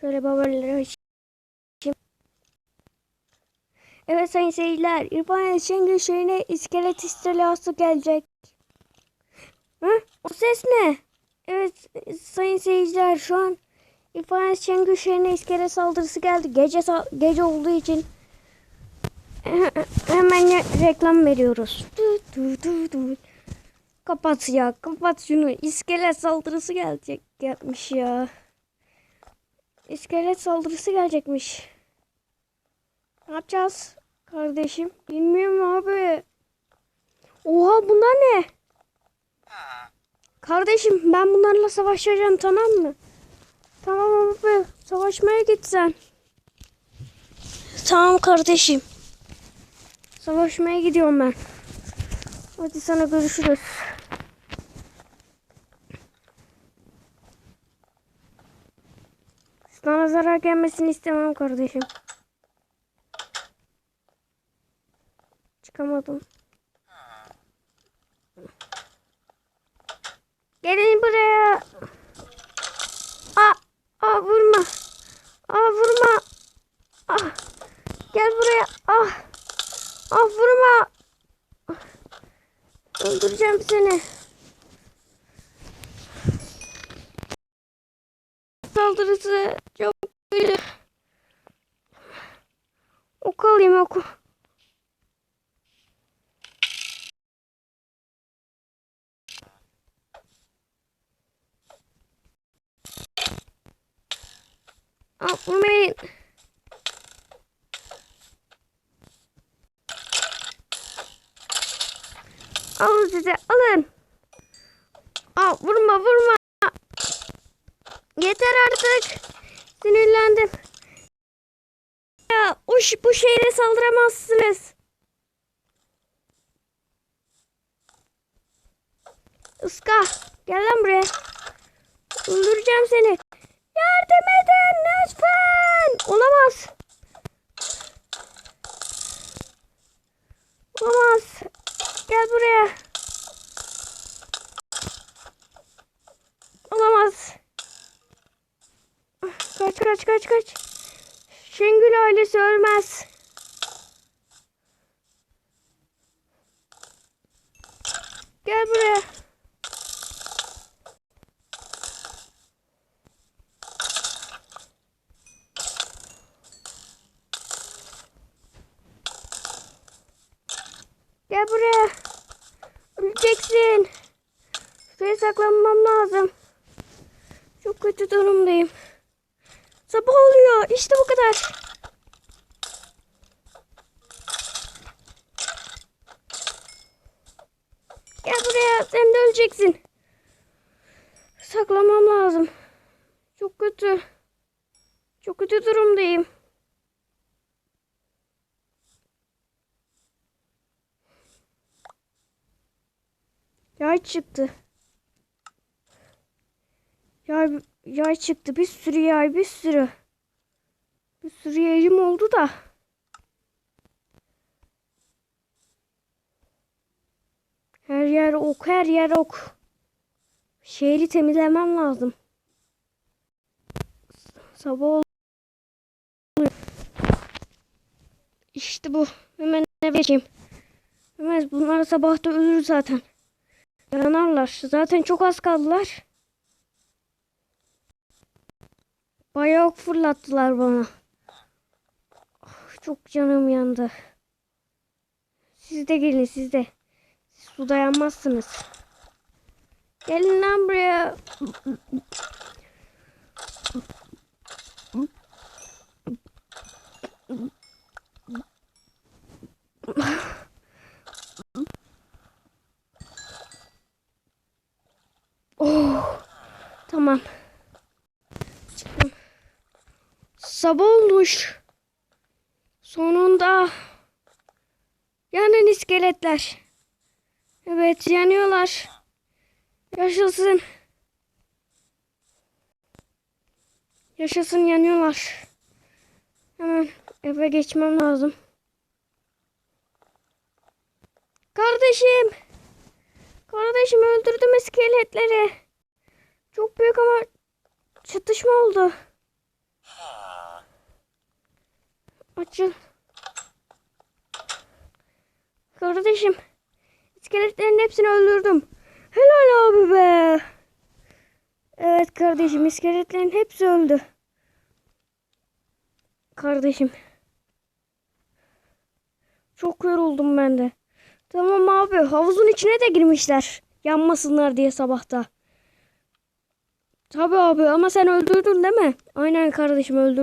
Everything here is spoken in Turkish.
Şöyle babaları açayım. Evet sayın seyirciler. İrfan Şengül şehrine iskelet istilası gelecek. Hı? O ses ne? Evet sayın seyirciler şu an İrfan Şengül şehrine iskelet saldırısı geldi. Gece gece olduğu için hemen re- reklam veriyoruz. Du, du, du, du. Kapat ya kapat şunu. İskelet saldırısı gelecek yapmış ya. İskelet saldırısı gelecekmiş. Ne yapacağız kardeşim? Bilmiyorum abi. Oha bunlar ne? Kardeşim ben bunlarla savaşacağım tamam mı? Tamam abi savaşmaya git sen. Tamam kardeşim. Savaşmaya gidiyorum ben. Hadi sana görüşürüz. Sana zarar gelmesini istemem kardeşim. Çıkamadım. Gelin buraya. Aa, aa vurma. Aa vurma. Ah. Gel buraya. Ah. Ah vurma. Öldüreceğim seni. Saldırısı çok kötü. Ok alayım oku. Aa, vurmayın. Alın size alın. Aa, vurma vurma. Yeter artık. Sinirlendim. Ya o ş- bu şehre saldıramazsınız. Iska gel lan buraya. Öldüreceğim seni. Yardım edin lütfen. Olamaz. Olamaz. Gel buraya. Olamaz. Kaç kaç kaç. Şengül ailesi ölmez. Gel buraya. Gel buraya. Öleceksin. Şuraya saklanmam lazım. Çok kötü durumdayım. Sabah oluyor. İşte bu kadar. Gel buraya. Sen de öleceksin. Saklamam lazım. Çok kötü. Çok kötü durumdayım. Yay çıktı. Yay, yay çıktı. Bir sürü yay, bir sürü. Bir sürü yayım oldu da. Her yer ok, her yer ok. Şehri temizlemem lazım. Sabah oluyor. İşte bu. Hemen eve geçeyim. Hemen bunlar sabahta ölür zaten. Yanarlar. Zaten çok az kaldılar. Bayağı ok fırlattılar bana. Ah, Çok canım yandı. Siz de gelin siz de. Siz suda yanmazsınız. Gelin lan buraya. Sabah olmuş. Sonunda yanan iskeletler. Evet yanıyorlar. Yaşasın. Yaşasın yanıyorlar. Hemen eve geçmem lazım. Kardeşim. Kardeşim öldürdüm iskeletleri. Çok büyük ama Çatışma oldu. Açıl. Kardeşim. İskeletlerin hepsini öldürdüm. Helal abi be. Evet kardeşim iskeletlerin hepsi öldü. Kardeşim. Çok yoruldum ben de. Tamam abi havuzun içine de girmişler. Yanmasınlar diye sabahta. Tabii abi ama sen öldürdün değil mi? Aynen kardeşim öldürdüm.